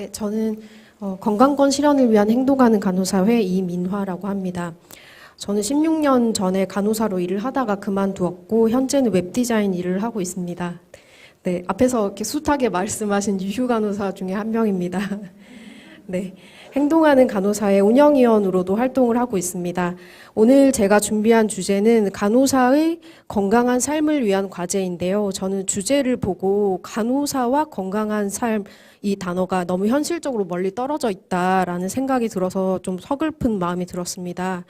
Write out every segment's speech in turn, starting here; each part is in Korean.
네, 저는 어, 건강권 실현을 위한 행동하는 간호사회 이민화라고 합니다. 저는 16년 전에 간호사로 일을 하다가 그만두었고 현재는 웹디자인 일을 하고 있습니다. 네, 앞에서 이렇게 숱하게 말씀하신 유휴 간호사 중에 한 명입니다. 네, 행동하는 간호사의 운영위원으로도 활동을 하고 있습니다. 오늘 제가 준비한 주제는 간호사의 건강한 삶을 위한 과제인데요. 저는 주제를 보고 간호사와 건강한 삶 이 단어가 너무 현실적으로 멀리 떨어져 있다라는 생각이 들어서 좀 서글픈 마음이 들었습니다.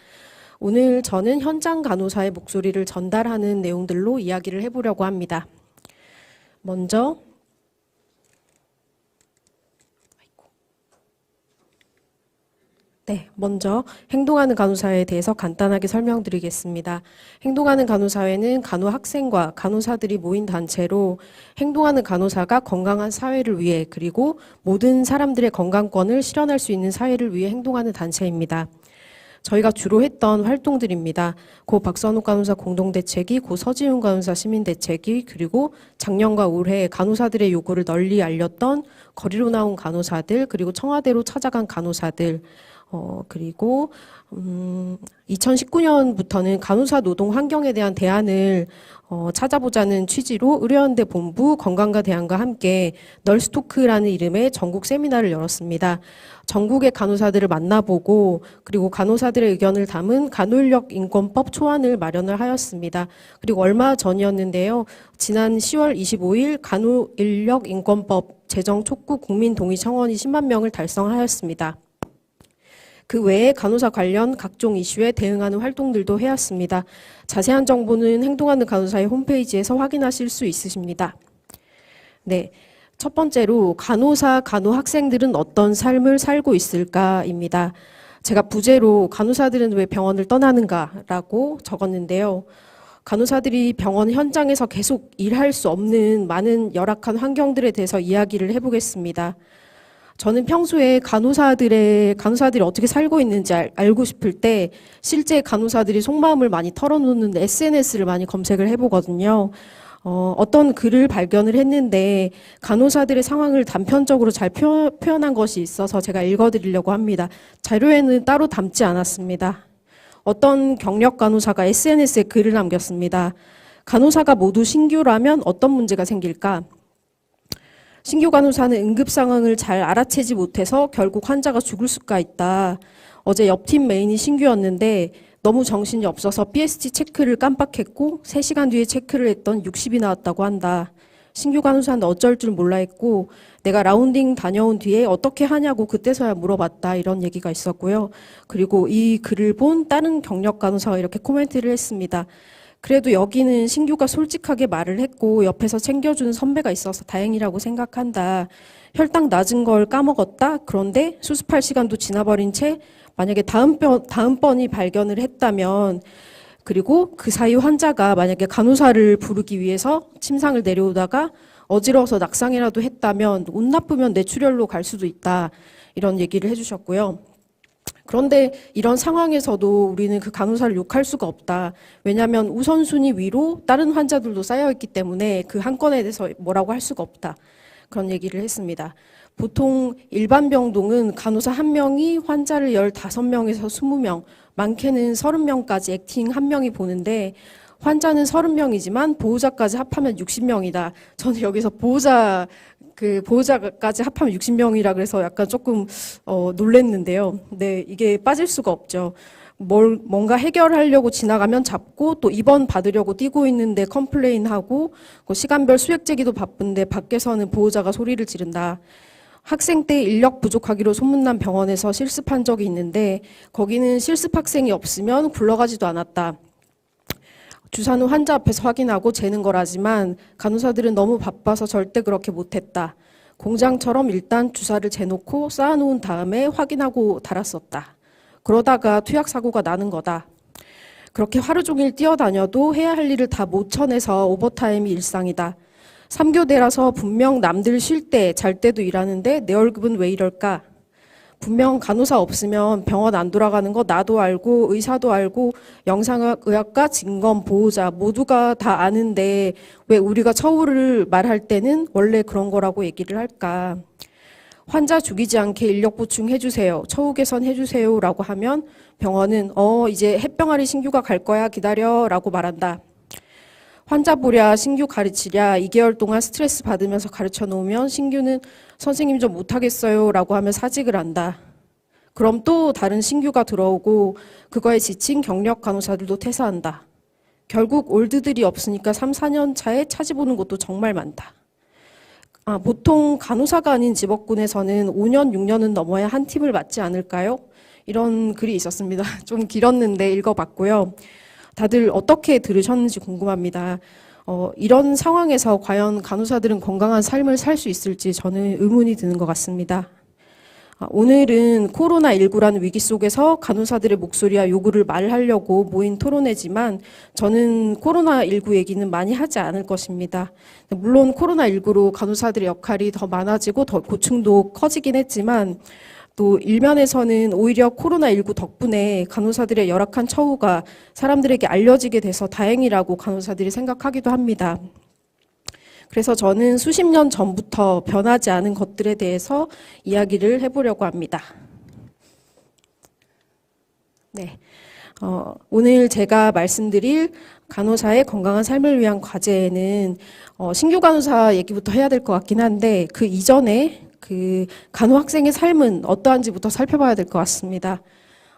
오늘 저는 현장 간호사의 목소리를 전달하는 내용들로 이야기를 해보려고 합니다. 먼저 네, 먼저 행동하는 간호사에 대해서 간단하게 설명드리겠습니다. 행동하는 간호사회는 간호 학생과 간호사들이 모인 단체로 행동하는 간호사가 건강한 사회를 위해 그리고 모든 사람들의 건강권을 실현할 수 있는 사회를 위해 행동하는 단체입니다. 저희가 주로 했던 활동들입니다. 고 박선욱 간호사 공동대책이, 고 서지훈 간호사 시민대책이, 그리고 작년과 올해 간호사들의 요구를 널리 알렸던 거리로 나온 간호사들, 그리고 청와대로 찾아간 간호사들, 어, 그리고, 음, 2019년부터는 간호사 노동 환경에 대한 대안을 어, 찾아보자는 취지로 의료연대 본부 건강과 대안과 함께 널스토크라는 이름의 전국 세미나를 열었습니다. 전국의 간호사들을 만나보고 그리고 간호사들의 의견을 담은 간호인력 인권법 초안을 마련을 하였습니다. 그리고 얼마 전이었는데요. 지난 10월 25일 간호인력 인권법 제정 촉구 국민 동의 청원이 10만 명을 달성하였습니다. 그 외에 간호사 관련 각종 이슈에 대응하는 활동들도 해왔습니다. 자세한 정보는 행동하는 간호사의 홈페이지에서 확인하실 수 있으십니다. 네. 첫 번째로 간호사, 간호학생들은 어떤 삶을 살고 있을까입니다. 제가 부제로 간호사들은 왜 병원을 떠나는가라고 적었는데요. 간호사들이 병원 현장에서 계속 일할 수 없는 많은 열악한 환경들에 대해서 이야기를 해보겠습니다. 저는 평소에 간호사들의 간호사들이 어떻게 살고 있는지 알, 알고 싶을 때 실제 간호사들이 속마음을 많이 털어놓는 SNS를 많이 검색을 해보거든요. 어, 어떤 글을 발견을 했는데 간호사들의 상황을 단편적으로 잘 표, 표현한 것이 있어서 제가 읽어드리려고 합니다. 자료에는 따로 담지 않았습니다. 어떤 경력 간호사가 SNS에 글을 남겼습니다. 간호사가 모두 신규라면 어떤 문제가 생길까? 신규 간호사는 응급 상황을 잘 알아채지 못해서 결국 환자가 죽을 수가 있다. 어제 옆팀 메인이 신규였는데 너무 정신이 없어서 BST 체크를 깜빡했고 3시간 뒤에 체크를 했던 60이 나왔다고 한다. 신규 간호사는 어쩔 줄 몰라 했고 내가 라운딩 다녀온 뒤에 어떻게 하냐고 그때서야 물어봤다 이런 얘기가 있었고요. 그리고 이 글을 본 다른 경력 간호사가 이렇게 코멘트를 했습니다. 그래도 여기는 신규가 솔직하게 말을 했고 옆에서 챙겨주는 선배가 있어서 다행이라고 생각한다. 혈당 낮은 걸 까먹었다. 그런데 수습할 시간도 지나버린 채 만약에 다음 번, 다음번이 발견을 했다면 그리고 그 사이 환자가 만약에 간호사를 부르기 위해서 침상을 내려오다가 어지러워서 낙상이라도 했다면 운 나쁘면 뇌출혈로 갈 수도 있다. 이런 얘기를 해주셨고요. 그런데 이런 상황에서도 우리는 그 간호사를 욕할 수가 없다. 왜냐하면 우선순위 위로 다른 환자들도 쌓여있기 때문에 그 한 건에 대해서 뭐라고 할 수가 없다. 그런 얘기를 했습니다. 보통 일반 병동은 간호사 한 명이 환자를 15명에서 20명, 많게는 30명까지 액팅 한 명이 보는데 환자는 30명이지만 보호자까지 합하면 60명이다. 저는 여기서 보호자 그 보호자까지 합하면 60명이라 그래서 약간 조금 어, 놀랬는데요. 네, 이게 빠질 수가 없죠. 뭘 뭔가 해결하려고 지나가면 잡고 또 입원 받으려고 뛰고 있는데 컴플레인하고 그 시간별 수액 제기도 바쁜데 밖에서는 보호자가 소리를 지른다. 학생 때 인력 부족하기로 소문난 병원에서 실습한 적이 있는데 거기는 실습 학생이 없으면 굴러가지도 않았다. 주사는 환자 앞에서 확인하고 재는 거라지만 간호사들은 너무 바빠서 절대 그렇게 못했다. 공장처럼 일단 주사를 재놓고 쌓아놓은 다음에 확인하고 달았었다. 그러다가 투약 사고가 나는 거다. 그렇게 하루 종일 뛰어다녀도 해야 할 일을 다 못 쳐내서 오버타임이 일상이다. 3교대라서 분명 남들 쉴 때, 잘 때도 일하는데 내 월급은 왜 이럴까? 분명 간호사 없으면 병원 안 돌아가는 거 나도 알고 의사도 알고 영상의학과 진검 보호자 모두가 다 아는데 왜 우리가 처우를 말할 때는 원래 그런 거라고 얘기를 할까? 환자 죽이지 않게 인력 보충해 주세요. 처우 개선해 주세요라고 하면 병원은 어 이제 햇병아리 신규가 갈 거야 기다려라고 말한다. 환자 보랴 신규 가르치랴 2개월 동안 스트레스 받으면서 가르쳐 놓으면 신규는 선생님 좀 못하겠어요 라고 하면 사직을 한다. 그럼 또 다른 신규가 들어오고 그거에 지친 경력 간호사들도 퇴사한다. 결국 올드들이 없으니까 3, 4년 차에 차지보는 곳도 정말 많다. 아, 보통 간호사가 아닌 직업군에서는 5년, 6년은 넘어야 한 팀을 맡지 않을까요? 이런 글이 있었습니다. 좀 길었는데 읽어봤고요. 다들 어떻게 들으셨는지 궁금합니다. 어, 이런 상황에서 과연 간호사들은 건강한 삶을 살 수 있을지 저는 의문이 드는 것 같습니다. 아, 오늘은 코로나19라는 위기 속에서 간호사들의 목소리와 요구를 말하려고 모인 토론회지만 저는 코로나19 얘기는 많이 하지 않을 것입니다. 물론 코로나19로 간호사들의 역할이 더 많아지고 더 고충도 커지긴 했지만 또 일면에서는 오히려 코로나19 덕분에 간호사들의 열악한 처우가 사람들에게 알려지게 돼서 다행이라고 간호사들이 생각하기도 합니다. 그래서 저는 수십 년 전부터 변하지 않은 것들에 대해서 이야기를 해보려고 합니다. 네. 어, 오늘 제가 말씀드릴 간호사의 건강한 삶을 위한 과제에는 어, 신규 간호사 얘기부터 해야 될 것 같긴 한데 그 이전에 그 간호 학생의 삶은 어떠한지부터 살펴봐야 될 것 같습니다.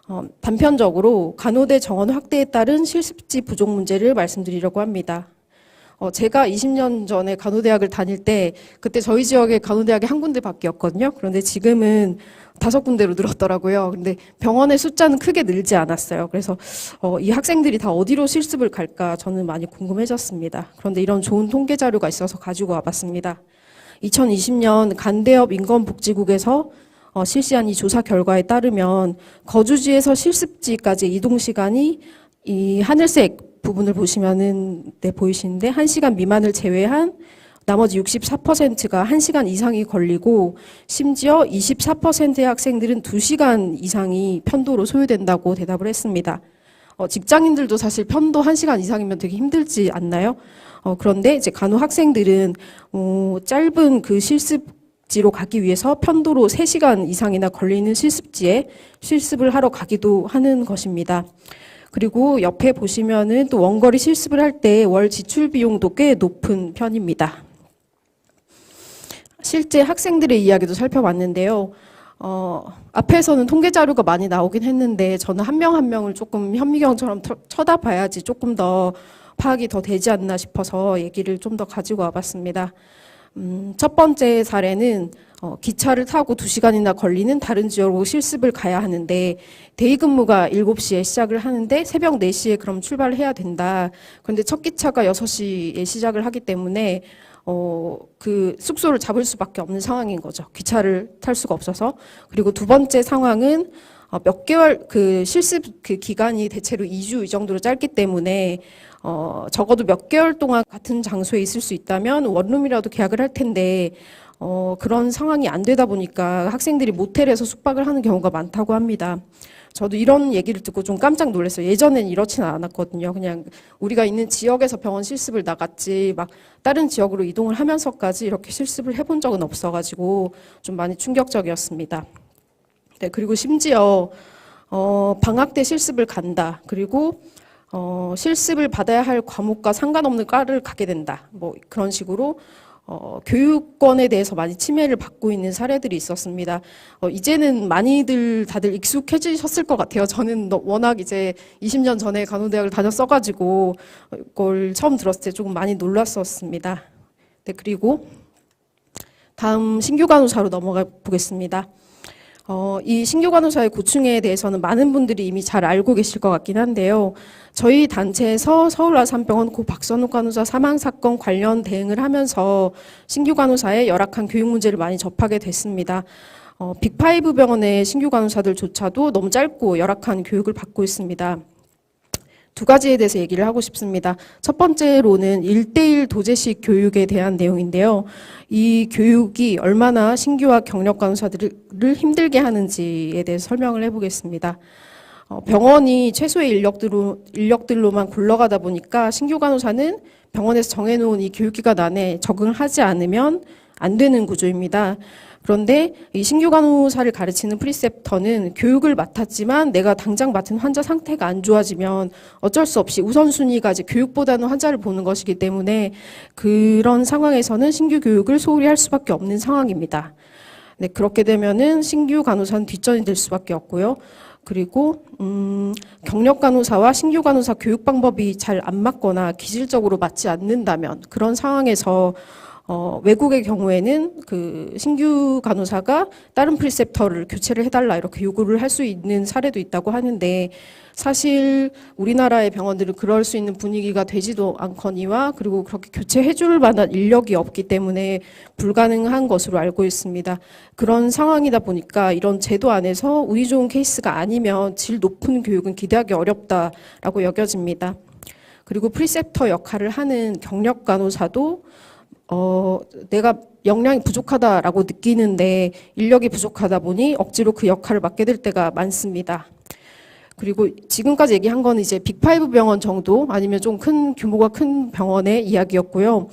어, 단편적으로 간호대 정원 확대에 따른 실습지 부족 문제를 말씀드리려고 합니다. 어, 제가 20년 전에 간호대학을 다닐 때 그때 저희 지역에 간호대학이 한 군데밖에였거든요. 그런데 지금은 다섯 군데로 늘었더라고요. 근데 병원의 숫자는 크게 늘지 않았어요. 그래서 어, 이 학생들이 다 어디로 실습을 갈까 저는 많이 궁금해졌습니다. 그런데 이런 좋은 통계 자료가 있어서 가지고 와봤습니다. 2020년 간대업 인건복지국에서 어, 실시한 이 조사 결과에 따르면 거주지에서 실습지까지 이동 시간이 이 하늘색 부분을 보시면은 네 보이시는데 1시간 미만을 제외한 나머지 64%가 1시간 이상이 걸리고 심지어 24%의 학생들은 2시간 이상이 편도로 소요된다고 대답을 했습니다. 어, 직장인들도 사실 편도 1시간 이상이면 되게 힘들지 않나요? 어, 그런데 이제 간호 학생들은 어, 짧은 그 실습지로 가기 위해서 편도로 3시간 이상이나 걸리는 실습지에 실습을 하러 가기도 하는 것입니다. 그리고 옆에 보시면은 또 원거리 실습을 할 때 월 지출 비용도 꽤 높은 편입니다. 실제 학생들의 이야기도 살펴봤는데요. 어, 앞에서는 통계 자료가 많이 나오긴 했는데 저는 한 명 한 명을 조금 현미경처럼 터- 쳐다봐야지 조금 더 파악이 더 되지 않나 싶어서 얘기를 좀 더 가지고 와봤습니다. 음, 첫 번째 사례는 어, 기차를 타고 2시간이나 걸리는 다른 지역으로 실습을 가야 하는데 데이 근무가 7시에 시작을 하는데 새벽 4시에 그럼 출발을 해야 된다. 그런데 첫 기차가 6시에 시작을 하기 때문에 어, 그 숙소를 잡을 수밖에 없는 상황인 거죠. 기차를 탈 수가 없어서. 그리고 두 번째 상황은 어, 몇 개월 그 실습 그 기간이 대체로 2주 이 정도로 짧기 때문에 어, 적어도 몇 개월 동안 같은 장소에 있을 수 있다면 원룸이라도 계약을 할 텐데 어, 그런 상황이 안 되다 보니까 학생들이 모텔에서 숙박을 하는 경우가 많다고 합니다. 저도 이런 얘기를 듣고 좀 깜짝 놀랐어요. 예전엔 이렇지는 않았거든요. 그냥 우리가 있는 지역에서 병원 실습을 나갔지 막 다른 지역으로 이동을 하면서까지 이렇게 실습을 해본 적은 없어가지고 좀 많이 충격적이었습니다. 네, 그리고 심지어 어, 방학 때 실습을 간다. 그리고 어, 실습을 받아야 할 과목과 상관없는 과를 가게 된다. 뭐 그런 식으로 어, 교육권에 대해서 많이 침해를 받고 있는 사례들이 있었습니다. 어, 이제는 많이들 다들 익숙해지셨을 것 같아요. 저는 너- 워낙 이제 20년 전에 간호대학을 다녔어가지고 이걸 처음 들었을 때 조금 많이 놀랐었습니다. 네, 그리고 다음 신규 간호사로 넘어가 보겠습니다. 어, 이 신규 간호사의 고충에 대해서는 많은 분들이 이미 잘 알고 계실 것 같긴 한데요. 저희 단체에서 서울아산병원 고 박선욱 간호사 사망 사건 관련 대응을 하면서 신규 간호사의 열악한 교육 문제를 많이 접하게 됐습니다. 어, 빅파이브 병원의 신규 간호사들조차도 너무 짧고 열악한 교육을 받고 있습니다. 두 가지에 대해서 얘기를 하고 싶습니다. 첫 번째로는 1대1 도제식 교육에 대한 내용인데요. 이 교육이 얼마나 신규와 경력 간호사들을 힘들게 하는지에 대해서 설명을 해보겠습니다. 어, 병원이 최소의 인력들로, 인력들로만 굴러가다 보니까 신규 간호사는 병원에서 정해놓은 이 교육기간 안에 적응을 하지 않으면 안 되는 구조입니다. 그런데 이 신규 간호사를 가르치는 프리셉터는 교육을 맡았지만 내가 당장 맡은 환자 상태가 안 좋아지면 어쩔 수 없이 우선순위가 이제 교육보다는 환자를 보는 것이기 때문에 그런 상황에서는 신규 교육을 소홀히 할 수밖에 없는 상황입니다. 네, 그렇게 되면은 신규 간호사는 뒷전이 될 수밖에 없고요. 그리고 음, 경력 간호사와 신규 간호사 교육 방법이 잘 안 맞거나 기질적으로 맞지 않는다면 그런 상황에서 어, 외국의 경우에는 그 신규 간호사가 다른 프리셉터를 교체를 해달라 이렇게 요구를 할 수 있는 사례도 있다고 하는데 사실 우리나라의 병원들은 그럴 수 있는 분위기가 되지도 않거니와 그리고 그렇게 교체해줄 만한 인력이 없기 때문에 불가능한 것으로 알고 있습니다. 그런 상황이다 보니까 이런 제도 안에서 운이 좋은 케이스가 아니면 질 높은 교육은 기대하기 어렵다라고 여겨집니다. 그리고 프리셉터 역할을 하는 경력 간호사도 어, 내가 역량이 부족하다라고 느끼는데 인력이 부족하다 보니 억지로 그 역할을 맡게 될 때가 많습니다. 그리고 지금까지 얘기한 건 이제 빅파이브 병원 정도 아니면 좀 큰 규모가 큰 병원의 이야기였고요.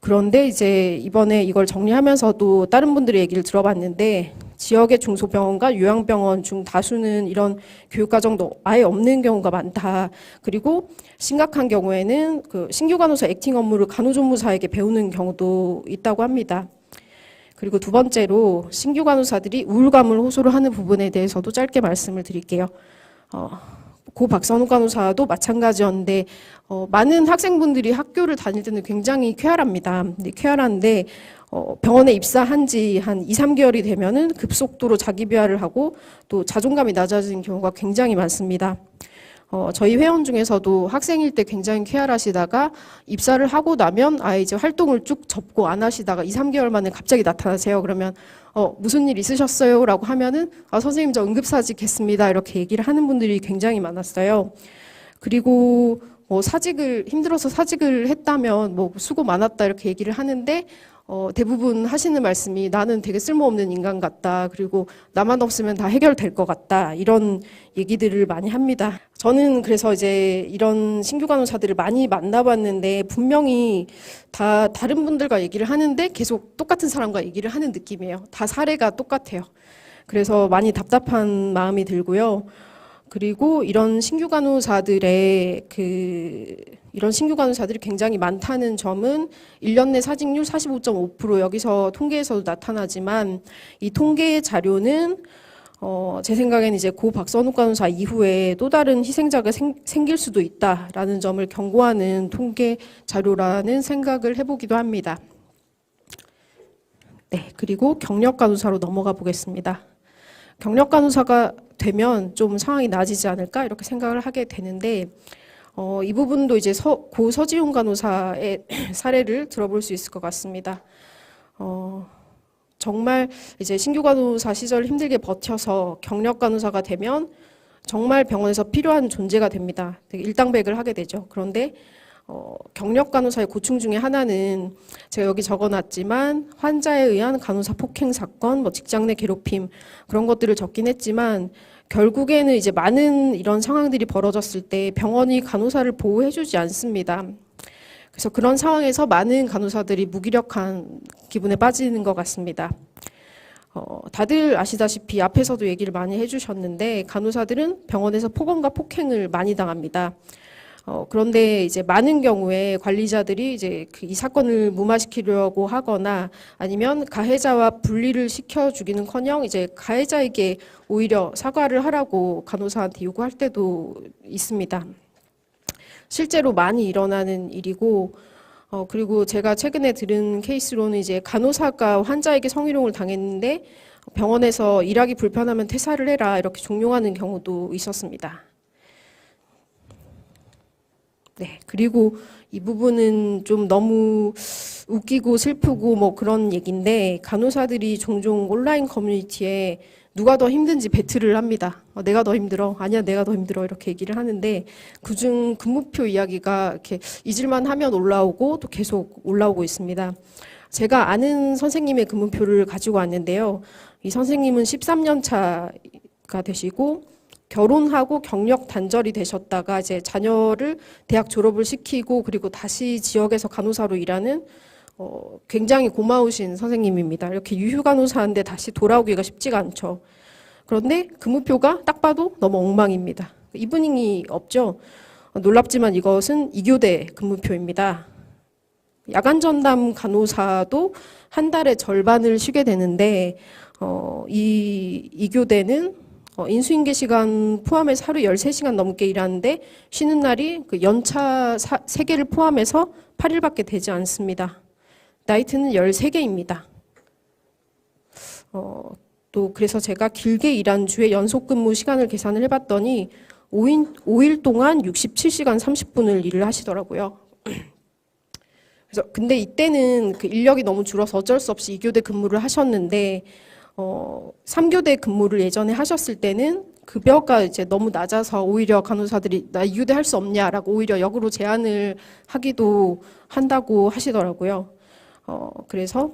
그런데 이제 이번에 이걸 정리하면서도 다른 분들의 얘기를 들어봤는데 지역의 중소병원과 요양병원 중 다수는 이런 교육과정도 아예 없는 경우가 많다. 그리고 심각한 경우에는 그 신규 간호사 액팅 업무를 간호조무사에게 배우는 경우도 있다고 합니다. 그리고 두 번째로 신규 간호사들이 우울감을 호소를 하는 부분에 대해서도 짧게 말씀을 드릴게요. 어, 고 박선우 간호사도 마찬가지였는데 어, 많은 학생분들이 학교를 다닐 때는 굉장히 쾌활합니다. 근데 쾌활한데 어, 병원에 입사한 지 한 2, 3개월이 되면은 급속도로 자기 비하를 하고 또 자존감이 낮아지는 경우가 굉장히 많습니다. 어, 저희 회원 중에서도 학생일 때 굉장히 쾌활하시다가 입사를 하고 나면 아예 이제 활동을 쭉 접고 안 하시다가 2, 3개월 만에 갑자기 나타나세요. 그러면 어, 무슨 일 있으셨어요? 라고 하면은 아, 선생님 저 응급사직했습니다. 이렇게 얘기를 하는 분들이 굉장히 많았어요. 그리고 뭐 사직을 힘들어서 사직을 했다면 뭐 수고 많았다 이렇게 얘기를 하는데 어, 대부분 하시는 말씀이 나는 되게 쓸모없는 인간 같다. 그리고 나만 없으면 다 해결될 것 같다. 이런 얘기들을 많이 합니다. 저는 그래서 이제 이런 신규 간호사들을 많이 만나봤는데 분명히 다 다른 분들과 얘기를 하는데 계속 똑같은 사람과 얘기를 하는 느낌이에요. 다 사례가 똑같아요. 그래서 많이 답답한 마음이 들고요. 그리고 이런 신규 간호사들의 그 이런 신규 간호사들이 굉장히 많다는 점은 1년 내 사직률 45.5% 여기서 통계에서도 나타나지만 이 통계 자료는 어, 제 생각에는 이제 고 박선욱 간호사 이후에 또 다른 희생자가 생, 생길 수도 있다라는 점을 경고하는 통계 자료라는 생각을 해보기도 합니다. 네, 그리고 경력 간호사로 넘어가 보겠습니다. 경력 간호사가 되면 좀 상황이 나아지지 않을까 이렇게 생각을 하게 되는데 어, 이 부분도 이제 서, 고 서지용 간호사의 사례를 들어볼 수 있을 것 같습니다. 어, 정말 이제 신규 간호사 시절 힘들게 버텨서 경력 간호사가 되면 정말 병원에서 필요한 존재가 됩니다. 일당백을 하게 되죠. 그런데 어, 경력 간호사의 고충 중에 하나는 제가 여기 적어놨지만 환자에 의한 간호사 폭행 사건, 뭐 직장 내 괴롭힘 그런 것들을 적긴 했지만 결국에는 이제 많은 이런 상황들이 벌어졌을 때 병원이 간호사를 보호해주지 않습니다. 그래서 그런 상황에서 많은 간호사들이 무기력한 기분에 빠지는 것 같습니다. 어, 다들 아시다시피 앞에서도 얘기를 많이 해주셨는데 간호사들은 병원에서 폭언과 폭행을 많이 당합니다. 어, 그런데 이제 많은 경우에 관리자들이 이제 그이 사건을 무마시키려고 하거나 아니면 가해자와 분리를 시켜 주기는커녕 이제 가해자에게 오히려 사과를 하라고 간호사한테 요구할 때도 있습니다. 실제로 많이 일어나는 일이고 어, 그리고 제가 최근에 들은 케이스로는 이제 간호사가 환자에게 성희롱을 당했는데 병원에서 일하기 불편하면 퇴사를 해라 이렇게 종용하는 경우도 있었습니다. 네. 그리고 이 부분은 좀 너무 웃기고 슬프고 뭐 그런 얘기인데 간호사들이 종종 온라인 커뮤니티에 누가 더 힘든지 배틀을 합니다. 어, 내가 더 힘들어. 아니야, 내가 더 힘들어. 이렇게 얘기를 하는데 그중 근무표 이야기가 이렇게 잊을만 하면 올라오고 또 계속 올라오고 있습니다. 제가 아는 선생님의 근무표를 가지고 왔는데요. 이 선생님은 13년 차가 되시고 결혼하고 경력 단절이 되셨다가 이제 자녀를 대학 졸업을 시키고 그리고 다시 지역에서 간호사로 일하는 어, 굉장히 고마우신 선생님입니다. 이렇게 유휴 간호사인데 다시 돌아오기가 쉽지가 않죠. 그런데 근무표가 딱 봐도 너무 엉망입니다. 이분이 없죠. 어, 놀랍지만 이것은 이교대 근무표입니다. 야간 전담 간호사도 한 달에 절반을 쉬게 되는데 어, 이 이교대는 어, 인수인계 시간 포함해서 하루 13시간 넘게 일하는데 쉬는 날이 그 연차 사, 3개를 포함해서 8일밖에 되지 않습니다. 나이트는 13개입니다. 어, 또 그래서 제가 길게 일한 주에 연속 근무 시간을 계산을 해봤더니 5일, 5일 동안 67시간 30분을 일을 하시더라고요. 그래서 근데 이때는 그 인력이 너무 줄어서 어쩔 수 없이 2교대 근무를 하셨는데 어, 3교대 근무를 예전에 하셨을 때는 급여가 이제 너무 낮아서 오히려 간호사들이 나 2교대 할 수 없냐라고 오히려 역으로 제안을 하기도 한다고 하시더라고요. 어, 그래서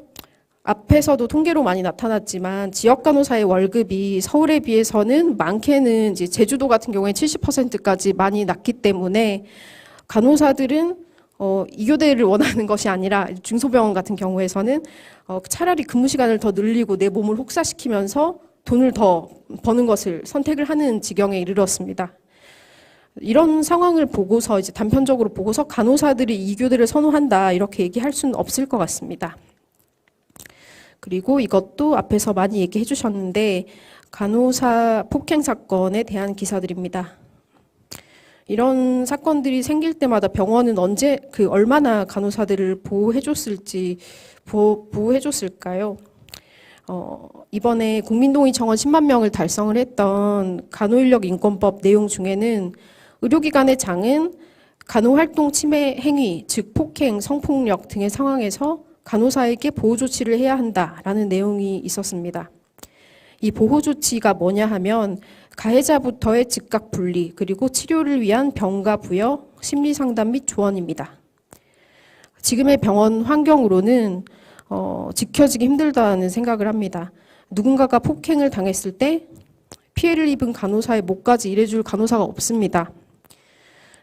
앞에서도 통계로 많이 나타났지만 지역 간호사의 월급이 서울에 비해서는 많게는 이제 제주도 같은 경우에 70%까지 많이 낮기 때문에 간호사들은 어, 이교대를 원하는 것이 아니라 중소병원 같은 경우에서는 어, 차라리 근무 시간을 더 늘리고 내 몸을 혹사시키면서 돈을 더 버는 것을 선택을 하는 지경에 이르렀습니다. 이런 상황을 보고서 이제 단편적으로 보고서 간호사들이 이교대를 선호한다 이렇게 얘기할 수는 없을 것 같습니다. 그리고 이것도 앞에서 많이 얘기해 주셨는데 간호사 폭행 사건에 대한 기사들입니다. 이런 사건들이 생길 때마다 병원은 언제 그 얼마나 간호사들을 보호해 줬을지 보호해 줬을까요? 어, 이번에 국민동의 정원 10만 명을 달성을 했던 간호인력 인권법 내용 중에는 의료기관의 장은 간호활동 침해 행위, 즉 폭행, 성폭력 등의 상황에서 간호사에게 보호 조치를 해야 한다라는 내용이 있었습니다. 이 보호 조치가 뭐냐 하면 가해자부터의 즉각 분리 그리고 치료를 위한 병가 부여, 심리 상담 및 조언입니다. 지금의 병원 환경으로는 어, 지켜지기 힘들다는 생각을 합니다. 누군가가 폭행을 당했을 때 피해를 입은 간호사의 목까지 일해줄 간호사가 없습니다.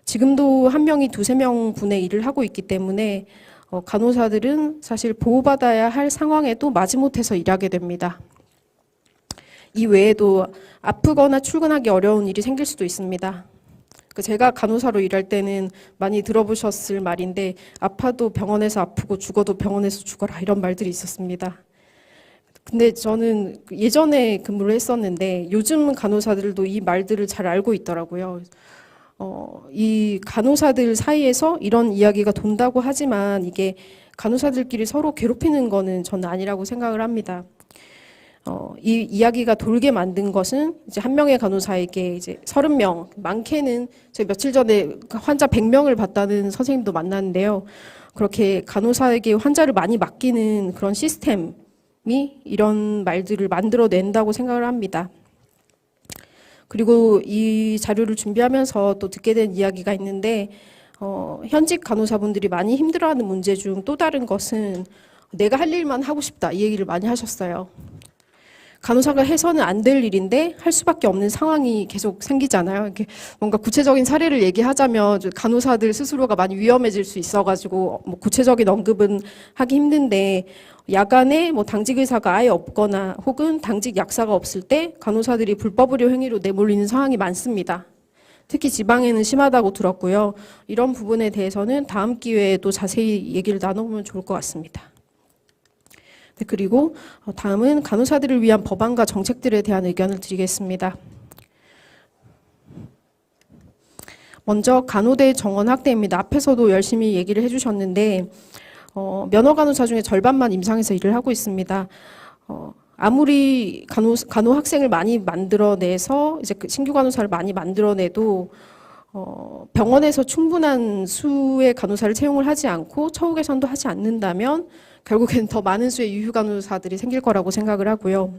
지금도 한 명이 두세 명 분의 일을 하고 있기 때문에 어, 간호사들은 사실 보호받아야 할 상황에도 마지못해서 일하게 됩니다. 이 외에도 아프거나 출근하기 어려운 일이 생길 수도 있습니다. 그 제가 간호사로 일할 때는 많이 들어보셨을 말인데 아파도 병원에서 아프고 죽어도 병원에서 죽어라 이런 말들이 있었습니다. 근데 저는 예전에 근무를 했었는데 요즘 간호사들도 이 말들을 잘 알고 있더라고요. 어, 이 간호사들 사이에서 이런 이야기가 돈다고 하지만 이게 간호사들끼리 서로 괴롭히는 거는 저는 아니라고 생각을 합니다. 어, 이 이야기가 돌게 만든 것은 이제 한 명의 간호사에게 이제 서른 명 많게는 제가 며칠 전에 환자 100명을 봤다는 선생님도 만났는데요. 그렇게 간호사에게 환자를 많이 맡기는 그런 시스템이 이런 말들을 만들어낸다고 생각을 합니다. 그리고 이 자료를 준비하면서 또 듣게 된 이야기가 있는데 어, 현직 간호사분들이 많이 힘들어하는 문제 중 또 다른 것은 내가 할 일만 하고 싶다 이 얘기를 많이 하셨어요. 간호사가 해서는 안 될 일인데 할 수밖에 없는 상황이 계속 생기잖아요. 이렇게 뭔가 구체적인 사례를 얘기하자면 간호사들 스스로가 많이 위험해질 수 있어가지고 뭐 구체적인 언급은 하기 힘든데 야간에 뭐 당직 의사가 아예 없거나 혹은 당직 약사가 없을 때 간호사들이 불법 의료 행위로 내몰리는 상황이 많습니다. 특히 지방에는 심하다고 들었고요. 이런 부분에 대해서는 다음 기회에도 자세히 얘기를 나눠보면 좋을 것 같습니다. 네, 그리고 다음은 간호사들을 위한 법안과 정책들에 대한 의견을 드리겠습니다. 먼저 간호대 정원 확대입니다. 앞에서도 열심히 얘기를 해주셨는데 어, 면허 간호사 중에 절반만 임상에서 일을 하고 있습니다. 어, 아무리 간호, 간호 학생을 많이 만들어내서 이제 그 신규 간호사를 많이 만들어내도 어, 병원에서 충분한 수의 간호사를 채용을 하지 않고 처우 개선도 하지 않는다면 결국엔 더 많은 수의 유휴 간호사들이 생길 거라고 생각을 하고요.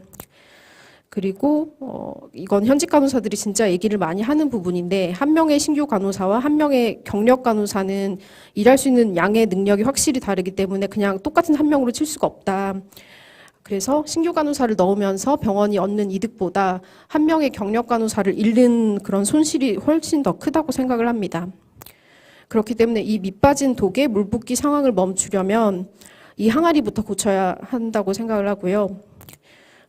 그리고 어, 이건 현직 간호사들이 진짜 얘기를 많이 하는 부분인데 한 명의 신규 간호사와 한 명의 경력 간호사는 일할 수 있는 양의 능력이 확실히 다르기 때문에 그냥 똑같은 한 명으로 칠 수가 없다. 그래서 신규 간호사를 넣으면서 병원이 얻는 이득보다 한 명의 경력 간호사를 잃는 그런 손실이 훨씬 더 크다고 생각을 합니다. 그렇기 때문에 이 밑빠진 독에 물붓기 상황을 멈추려면 이 항아리부터 고쳐야 한다고 생각을 하고요.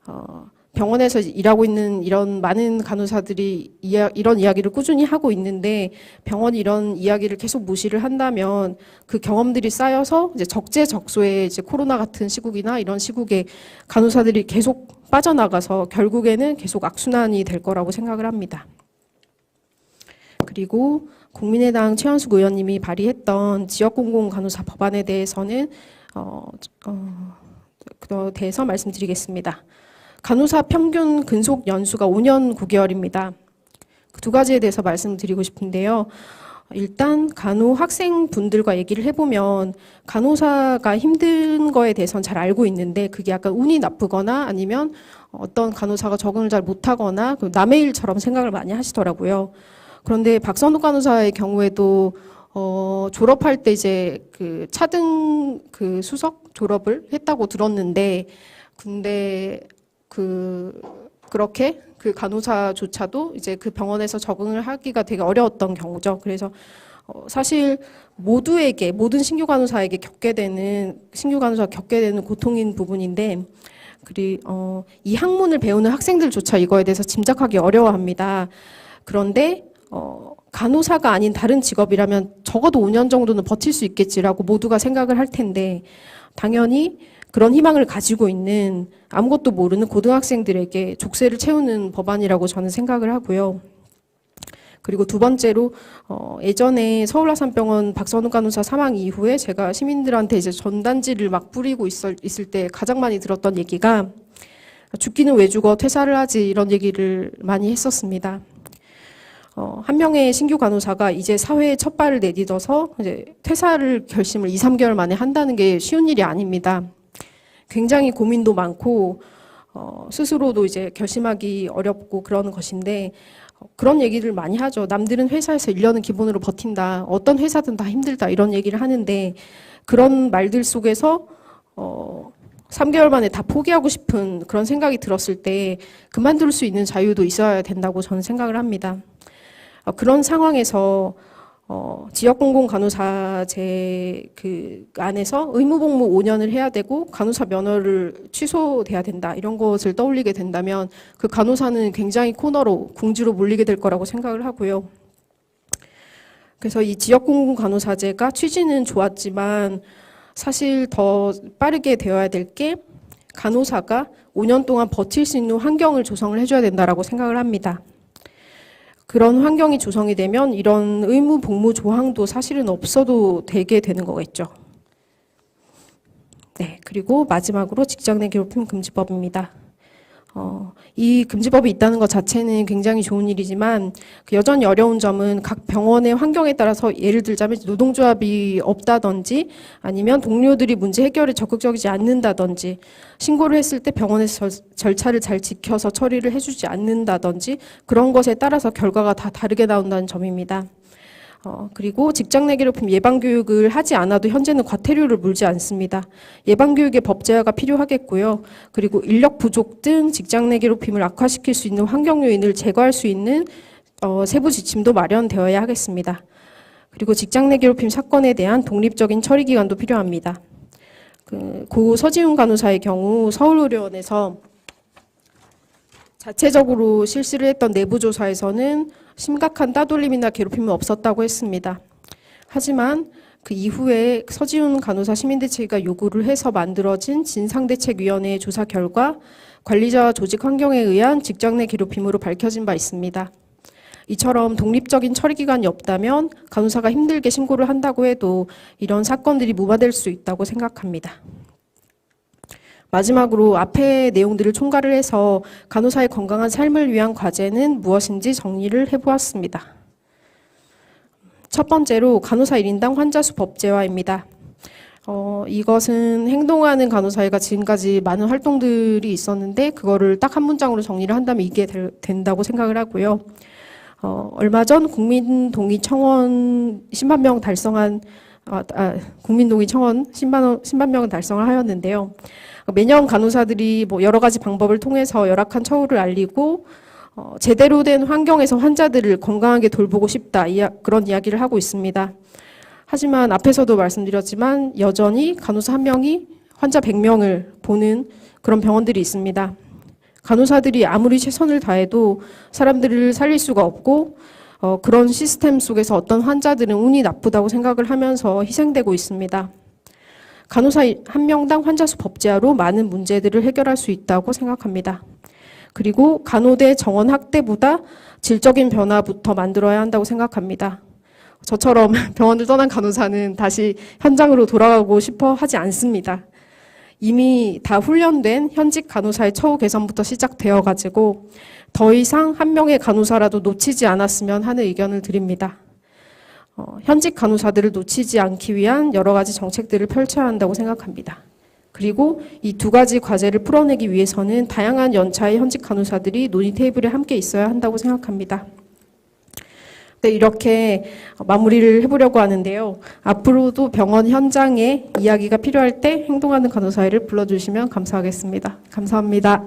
어, 병원에서 일하고 있는 이런 많은 간호사들이 이야, 이런 이야기를 꾸준히 하고 있는데 병원이 이런 이야기를 계속 무시를 한다면 그 경험들이 쌓여서 이제 적재적소에 이제 코로나 같은 시국이나 이런 시국에 간호사들이 계속 빠져나가서 결국에는 계속 악순환이 될 거라고 생각을 합니다. 그리고 국민의당 최현숙 의원님이 발의했던 지역공공간호사 법안에 대해서는 어, 어, 그 대해서 말씀드리겠습니다. 간호사 평균 근속 연수가 5년 9개월입니다. 그 두 가지에 대해서 말씀드리고 싶은데요. 일단 간호 학생분들과 얘기를 해보면 간호사가 힘든 거에 대해서는 잘 알고 있는데 그게 약간 운이 나쁘거나 아니면 어떤 간호사가 적응을 잘 못하거나 그 남의 일처럼 생각을 많이 하시더라고요. 그런데 박선우 간호사의 경우에도 어, 졸업할 때 이제 그 차등 그 수석 졸업을 했다고 들었는데 근데 그 그렇게 그 간호사조차도 이제 그 병원에서 적응을 하기가 되게 어려웠던 경우죠. 그래서 어, 사실 모두에게 모든 신규 간호사에게 겪게 되는 신규 간호사 가 겪게 되는 고통인 부분인데 그리 어, 이 학문을 배우는 학생들조차 이거에 대해서 짐작하기 어려워합니다. 그런데 어, 간호사가 아닌 다른 직업이라면 적어도 5년 정도는 버틸 수 있겠지라고 모두가 생각을 할 텐데 당연히 그런 희망을 가지고 있는 아무것도 모르는 고등학생들에게 족쇄를 채우는 법안이라고 저는 생각을 하고요. 그리고 두 번째로 어, 예전에 서울아산병원 박선우 간호사 사망 이후에 제가 시민들한테 이제 전단지를 막 뿌리고 있을, 있을 때 가장 많이 들었던 얘기가 죽기는 왜 죽어 퇴사를 하지 이런 얘기를 많이 했었습니다. 어, 한 명의 신규 간호사가 이제 사회에 첫 발을 내딛어서 이제 퇴사를 결심을 2, 3개월 만에 한다는 게 쉬운 일이 아닙니다. 굉장히 고민도 많고 어, 스스로도 이제 결심하기 어렵고 그러는 것인데 어, 그런 얘기를 많이 하죠. 남들은 회사에서 1년은 기본으로 버틴다. 어떤 회사든 다 힘들다. 이런 얘기를 하는데 그런 말들 속에서 어, 3개월 만에 다 포기하고 싶은 그런 생각이 들었을 때 그만둘 수 있는 자유도 있어야 된다고 저는 생각을 합니다. 어, 그런 상황에서 어, 지역공공간호사제 그 안에서 의무복무 5년을 해야 되고 간호사 면허를 취소돼야 된다 이런 것을 떠올리게 된다면 그 간호사는 굉장히 코너로 궁지로 몰리게 될 거라고 생각을 하고요. 그래서 이 지역공공간호사제가 취지는 좋았지만 사실 더 빠르게 되어야 될 게 간호사가 5년 동안 버틸 수 있는 환경을 조성을 해줘야 된다라고 생각을 합니다. 그런 환경이 조성이 되면 이런 의무 복무 조항도 사실은 없어도 되게 되는 거겠죠. 네, 그리고 마지막으로 직장 내 괴롭힘 금지법입니다. 어, 이 금지법이 있다는 것 자체는 굉장히 좋은 일이지만 그 여전히 어려운 점은 각 병원의 환경에 따라서 예를 들자면 노동조합이 없다든지 아니면 동료들이 문제 해결에 적극적이지 않는다든지 신고를 했을 때 병원에서 절, 절차를 잘 지켜서 처리를 해주지 않는다든지 그런 것에 따라서 결과가 다 다르게 나온다는 점입니다. 어, 그리고 직장 내 괴롭힘 예방 교육을 하지 않아도 현재는 과태료를 물지 않습니다. 예방 교육의 법제화가 필요하겠고요. 그리고 인력 부족 등 직장 내 괴롭힘을 악화시킬 수 있는 환경 요인을 제거할 수 있는 어, 세부 지침도 마련되어야 하겠습니다. 그리고 직장 내 괴롭힘 사건에 대한 독립적인 처리 기관도 필요합니다. 그, 고 서지훈 간호사의 경우 서울의료원에서 자체적으로 실시를 했던 내부 조사에서는 심각한 따돌림이나 괴롭힘은 없었다고 했습니다. 하지만 그 이후에 서지훈 간호사 시민대책위가 요구를 해서 만들어진 진상대책위원회의 조사 결과 관리자와 조직 환경에 의한 직장 내 괴롭힘으로 밝혀진 바 있습니다. 이처럼 독립적인 처리기관이 없다면 간호사가 힘들게 신고를 한다고 해도 이런 사건들이 무마될 수 있다고 생각합니다. 마지막으로 앞의 내용들을 총괄을 해서 간호사의 건강한 삶을 위한 과제는 무엇인지 정리를 해보았습니다. 첫 번째로 간호사 1인당 환자 수 법제화입니다. 어, 이것은 행동하는 간호사회가 지금까지 많은 활동들이 있었는데 그거를 딱 한 문장으로 정리를 한다면 이게 될, 된다고 생각을 하고요. 어, 얼마 전 국민동의 청원 10만 명 달성한 아, 아, 국민동의 청원 10만, 10만 명을 달성을 하였는데요. 매년 간호사들이 뭐 여러 가지 방법을 통해서 열악한 처우를 알리고 어, 제대로 된 환경에서 환자들을 건강하게 돌보고 싶다 이야, 그런 이야기를 하고 있습니다. 하지만 앞에서도 말씀드렸지만 여전히 간호사 한 명이 환자 100명을 보는 그런 병원들이 있습니다. 간호사들이 아무리 최선을 다해도 사람들을 살릴 수가 없고 어, 그런 시스템 속에서 어떤 환자들은 운이 나쁘다고 생각을 하면서 희생되고 있습니다. 간호사 한 명당 환자 수 법제화로 많은 문제들을 해결할 수 있다고 생각합니다. 그리고 간호대 정원 확대보다 질적인 변화부터 만들어야 한다고 생각합니다. 저처럼 병원을 떠난 간호사는 다시 현장으로 돌아가고 싶어 하지 않습니다. 이미 다 훈련된 현직 간호사의 처우 개선부터 시작되어 가지고 더 이상 한 명의 간호사라도 놓치지 않았으면 하는 의견을 드립니다. 어, 현직 간호사들을 놓치지 않기 위한 여러 가지 정책들을 펼쳐야 한다고 생각합니다. 그리고 이 두 가지 과제를 풀어내기 위해서는 다양한 연차의 현직 간호사들이 논의 테이블에 함께 있어야 한다고 생각합니다. 네, 이렇게 마무리를 해보려고 하는데요. 앞으로도 병원 현장에 이야기가 필요할 때 행동하는 간호사회를 불러주시면 감사하겠습니다. 감사합니다.